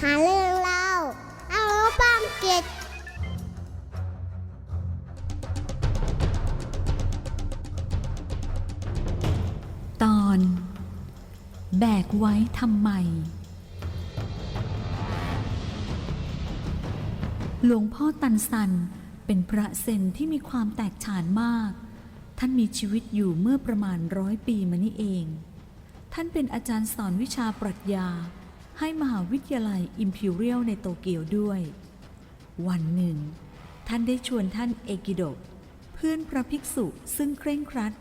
หาเรื่องเล่าเอารู้บ้างเจ็ดตอน แบกไว้ทำไม หลวงพ่อตันสันเป็นพระเซนที่มีความแตกฉานมาก ท่านมีชีวิตอยู่เมื่อประมาณร้อยปีมานี่เอง ท่านเป็นอาจารย์สอนวิชาปรัชญา ให้มหาวิทยาลัยอิมพีเรียลในโตเกียวด้วย วันหนึ่ง ท่านได้ชวนท่านเอกิโดะเพื่อนพระภิกษุซึ่งเคร่งครัด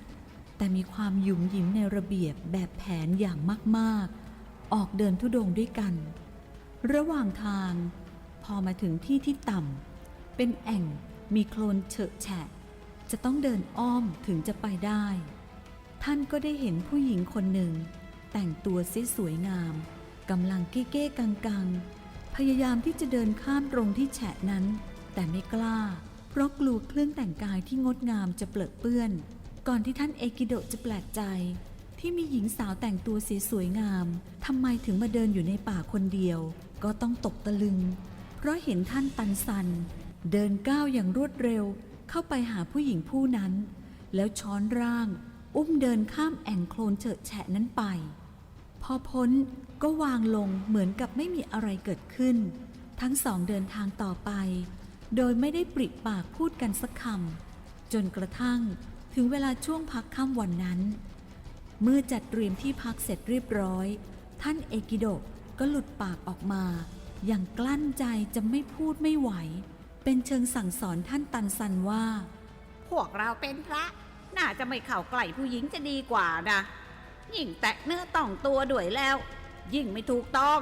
แต่มีความหยุ่มหยิมในระเบียบแบบแผนอย่างมากๆ ออกเดินทุดงด้วยกัน ระหว่างทาง พอมาถึงที่ที่ต่ำเป็นแอ่งมีโคลนเฉอะแฉะ จะต้องเดินอ้อมถึงจะไปได้ ท่านก็ได้เห็นผู้หญิงคนหนึ่ง แต่งตัวสีสวยงามำลังเก้ๆกังๆพยายามที่จะเดินข้ามตรงที่แฉะนั้น แต่ไม่กล้า เพราะกลัวเครื่องแต่งกายที่งดงามจะเปลือะเปื้อน ก่อนที่ท่านเอกิโดะจะแปลกใจ ที่มีหญิงสาวแต่งตัวสีสวยงามทำไมถึงมาเดินอยู่ในป่าคนเดียว ก็ต้องตกตะลึง เพราะเห็นท่านตันสัน เดินก้าวอย่างรวดเร็วเข้าไปหาผู้หญิงผู้นั้น แล้วช้อนร่าง อุ้มเดินข้ามแอ่งโคลนเฉอะแฉะนั้นไปพอพ้น ก็วางลงเหมือนกับไม่มีอะไรเกิดขึ้น ทั้งสองเดินทางต่อไป โดยไม่ได้ปริปากพูดกันสักคำจนกระทั่งถึงเวลาช่วงพักค่ำวันนั้น เมื่อจัดเตรียมที่พักเสร็จเรียบร้อย ท่านเอกิโดะก็หลุดปากออกมา อย่างกลั้นใจจะไม่พูดไม่ไหว เป็นเชิงสั่งสอนท่านตันสันว่า พวกเราเป็นพระ น่าจะไม่เข้าใกล้ผู้หญิงจะดีกว่านะยิ่งแตะเนื้อต้องตัวด้วยแล้ว ยิ่งไม่ถูกต้อง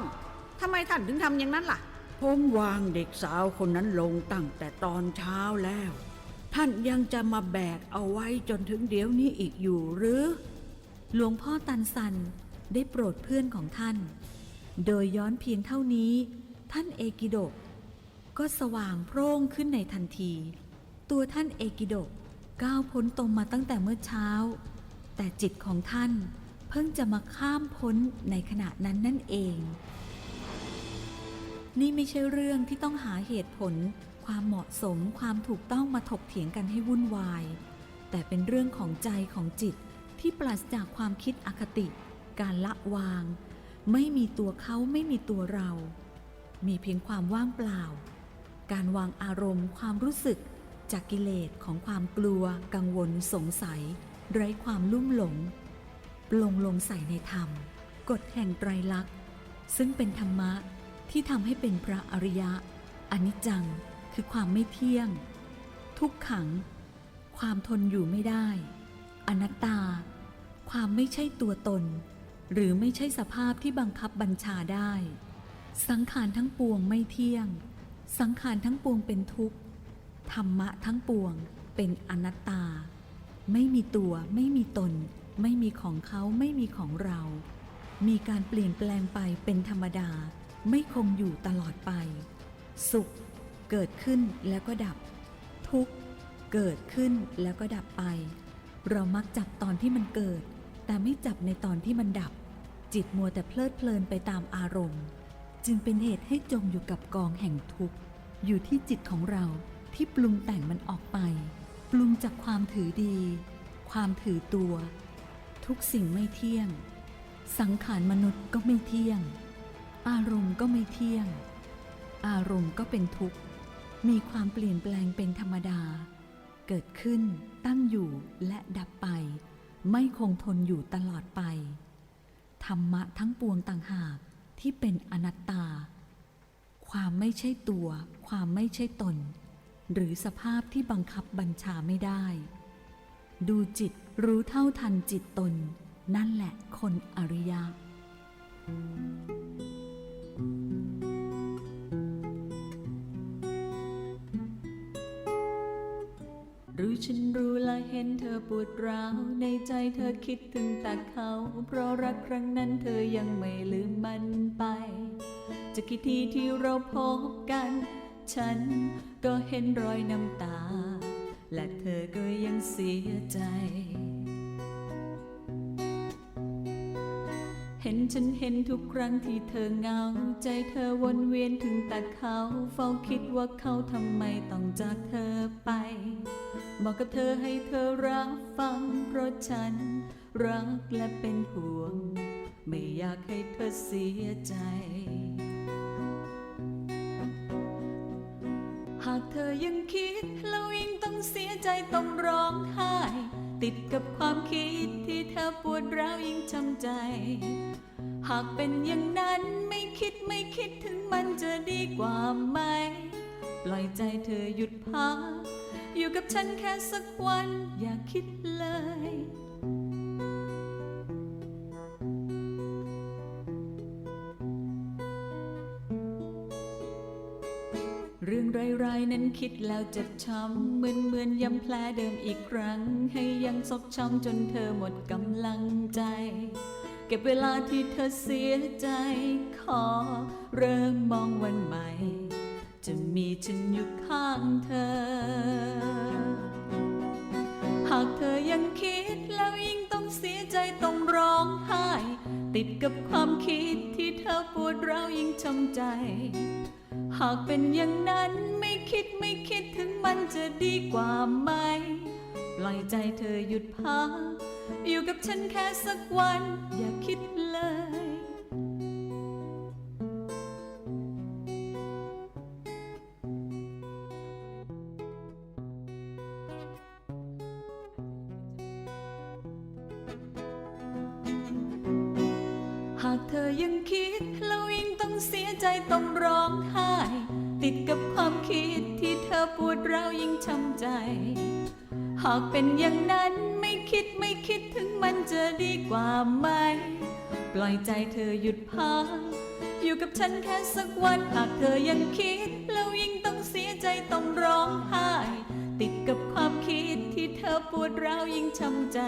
ทำไมท่านถึงทำอย่างนั้นล่ะ ผมวางเด็กสาวคนนั้นลงตั้งแต่ตอนเช้าแล้ว ท่านยังจะมาแบกเอาไว้จนถึงเดี๋ยวนี้อีกอยู่หรือ หลวงพ่อตันสันได้โปรดเพื่อนของท่าน โดยย้อนเพียงเท่านี้ ท่านเอกิโดะก็สว่างโพร่งขึ้นในทันที ตัวท่านเอกิโดะก้าวพ้นตรงมาตั้งแต่เมื่อเช้า แต่จิตของท่าน เพิ่งจะมาข้ามพ้นในขณะนั้นนั่นเอง นี่ไม่ใช่เรื่องที่ต้องหาเหตุผล ความเหมาะสมความถูกต้องมาถกเถียงกันให้วุ่นวาย แต่เป็นเรื่องของใจของจิตที่ปราศจากความคิดอคติ การละวาง ไม่มีตัวเขาไม่มีตัวเรา มีเพียงความว่างเปล่า การวางอารมณ์ ความรู้สึกจากกิเลสของความกลัว กังวลสงสัย ไร้ความลุ่มหลง ลงลงใส่ในธรรม กฎแห่งไตรลักษณ์ ซึ่งเป็นธรรมะที่ทำให้เป็นพระอริยะอนิจจังคือความไม่เที่ยง ทุกขัง ความทนอยู่ไม่ได้ อนัตตา ความไม่ใช่ตัวตน หรือไม่ใช่สภาพที่บังคับบัญชาได้ สังขารทั้งปวงไม่เที่ยง สังขารทั้งปวงเป็นทุกข์ ธรรมะทั้งปวงเป็นอนัตตา ไม่มีตัวไม่มีตน ไม่มีของเขาไม่มีของเรา มีการเปลี่ยนแปลงไปเป็นธรรมดา ไม่คงอยู่ตลอดไป สุขเกิดขึ้นแล้วก็ดับ ทุกข์เกิดขึ้นแล้วก็ดับไป เรามักจับตอนที่มันเกิด แต่ไม่จับในตอนที่มันดับ จิตมัวแต่เพลิดเพลินไปตามอารมณ์ จึงเป็นเหตุให้จมอยู่กับกองแห่งทุกข์อยู่ที่จิตของเราที่ปรุงแต่งมันออกไป ปรุงจากความถือดี ความถือตัว ทุกสิ่งไม่เที่ยง สังขารมนุษย์ก็ไม่เที่ยง อารมณ์ก็ไม่เที่ยง อารมณ์ก็เป็นทุกข์ มีความเปลี่ยนแปลงเป็นธรรมดา เกิดขึ้น ตั้งอยู่และดับไป ไม่คงทนอยู่ตลอดไป ธรรมะทั้งปวงต่างหากที่เป็นอนัตตา ความไม่ใช่ตัว ความไม่ใช่ตน หรือสภาพที่บังคับบัญชาไม่ได้ ดูจิตรู้เท่าทันจิตตน นั่นแหละคนอริยะ รู้ฉันรู้และเห็นเธอปวดร้าว ในใจเธอคิดถึงแต่เขา เพราะรักครั้งนั้นเธอยังไม่ลืมมันไปจะกี่ทีที่เราพบกัน ฉันก็เห็นรอยน้ำตา และเธอก็ยังเสียใจ เห็นฉันเห็นทุกครั้งที่เธอเหงา ใจเธอวนเวียนถึงแต่เขาเฝ้าคิดว่าเขาทำไมต้องจากเธอไป บอกกับเธอให้เธอรับฟัง เพราะฉันรักและเป็นห่วง ไม่อยากให้เธอเสียใจ ยังคิด แล้วยิ่งต้องเสียใจต้องร้องไห้ ติดกับความคิดที่เธอปวดร้าวยิ่งช้ำใจ หากเป็นอย่างนั้นไม่คิดไม่คิดถึงมันจะดีกว่าไหม ปล่อยใจเธอหยุดพักอยู่กับฉันแค่สักวันอย่าคิดเลย เรื่องร้ายๆนั้นคิดแล้วเจ็บช้ำเหมือนเหมือนย้ำแผลเดิมอีกครั้ง ให้ยังซบช้ำจนเธอหมดกำลังใจ เก็บเวลาที่เธอเสียใจ ขอเริ่มมองวันใหม่ จะมีฉันอยู่ข้างเธอ หากเธอยังคิดแล้วยิ่งต้องเสียใจต้องร้องไห้ ติดกับความคิดที่เธอปวดร้าวยิ่งช้ำใจ หากเป็นอย่างนั้นไม่คิดไม่คิดถึงมันจะดีกว่าไหม ปล่อยใจเธอหยุดพัก อยู่กับฉันแค่สักวัน อย่าคิดเลย หากเธอยังคิดแล้วยิ่งต้อง เสียใจต้องร้องไห้ ติดกับความคิดที่เธอปวดร้าวยิ่งช้ำใจ หากเป็นอย่างนั้นไม่คิดไม่คิดถึงมันจะดีกว่าไหม ปล่อยใจเธอหยุดพักอยู่กับฉันแค่สักวันหากเธอยังคิด แล้วยิ่งต้องเสียใจต้องร้องไห้ ติดกับความคิดที่เธอปวดร้าวยิ่งช้ำใจ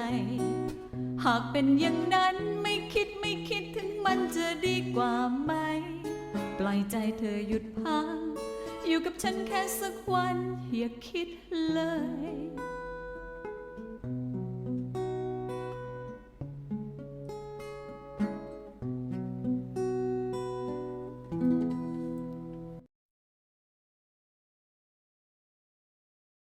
หากเป็นอย่างนั้นไม่คิดไม่คิดถึงมันจะดีกว่าไหม ล่อยใจเธอหยุดพักอยู่กับฉันแค่สักวัน อย่าคิดเลย